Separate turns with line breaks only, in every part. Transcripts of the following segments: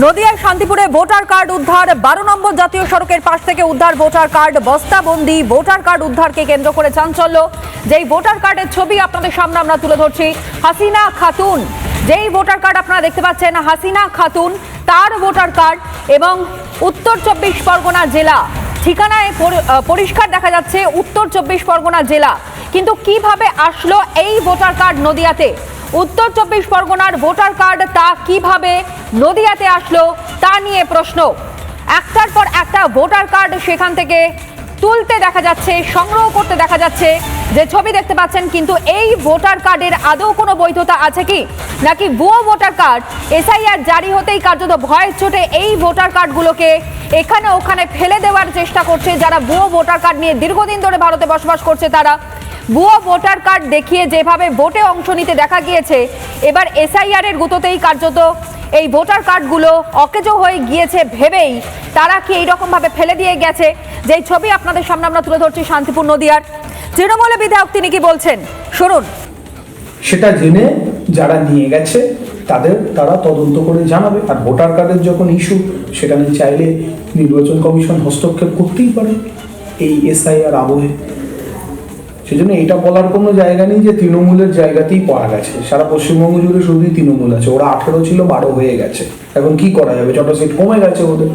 নদিয়ার শান্তিপুরে voter card উদ্ধার, বারো নম্বর জাতীয় সড়কের পাশ থেকে উদ্ধার ভোটার কার্ড, বস্তাবন্দি ভোটার কার্ড উদ্ধারকে কেন্দ্র করে চাঞ্চল্য। যেই ভোটার কার্ডের ছবি আপনাদের সামনে আমরা তুলে ধরছি, হাসিনা খাতুন। যেই ভোটার কার্ড আপনারা দেখতে পাচ্ছেন, হাসিনা খাতুন, তার ভোটার কার্ড এবং উত্তর চব্বিশ পরগনা জেলা। ঠিকানায় পরিষ্কার দেখা যাচ্ছে, উত্তর চব্বিশ পরগনা জেলা। কিন্তু কীভাবে আসলো এই ভোটার কার্ড নদিয়াতে? উত্তর চব্বিশ পরগনার ভোটার কার্ড তা কীভাবে নদিয়াতে আসলো তা নিয়ে প্রশ্ন। একটার পর একটা ভোটার কার্ড সেখান থেকে তুলতে দেখা যাচ্ছে, সংগ্রহ করতে দেখা যাচ্ছে। যে ছবি দেখতে পাচ্ছেন, কিন্তু এই ভোটার কার্ডের আদৌ কোনো বৈধতা আছে কি? নাকি ভুয়ো ভোটার কার্ড? এসআইআর জারি হতেই কার্যত ভয়ের চোটে এই ভোটার কার্ডগুলোকে এখানে ওখানে ফেলে দেওয়ার চেষ্টা করছে যারা ভুয়ো ভোটার কার্ড নিয়ে দীর্ঘদিন ধরে ভারতে বসবাস করছে তারা। ভুয়ো ভোটার কার্ড দেখিয়ে যেভাবে ভোটে অংশ নিতে দেখা গিয়েছে, এবার এসআইআর এর গুঁতোতেই কার্যত এই ভোটার কার্ডগুলো অকেজো হয়ে গিয়েছে ভেবেই। তারা কি এইরকম ভাবে ফেলে দিয়ে গেছে? যেই ছবি আপনাদের সামনে আমরা তুলে ধরছি শান্তিপুর নদিয়ার। তৃণমূলের বিধায়ক তিনি কি বলছেন? শুনুন।
সেটা জেনে যারা নিয়ে গেছে, তাদের তারা তদন্ত করে জানাবে। আর ভোটার কার্ডের যখন ইস্যু, সেখানে চাইলে নির্বাচন কমিশন হস্তক্ষেপ করতেই পারে। এই এসআইআর আবহে সেজন্য এটা বলার কোনো জায়গা নেই যে তৃণমূলের জায়গাতেই পড়া গেছে। সারা পশ্চিমবঙ্গ জুড়ে শুধুই তৃণমূল আছে। ওরা আঠেরো ছিল, বারো হয়ে গেছে। এখন কি করা যাবে? যত সিট কমে গেছে ওদের।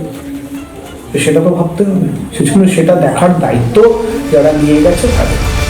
সেটা তো ভাবতে হবে। সেজন্য সেটা দেখার দায়িত্ব যারা নিয়ে গেছে তাদের।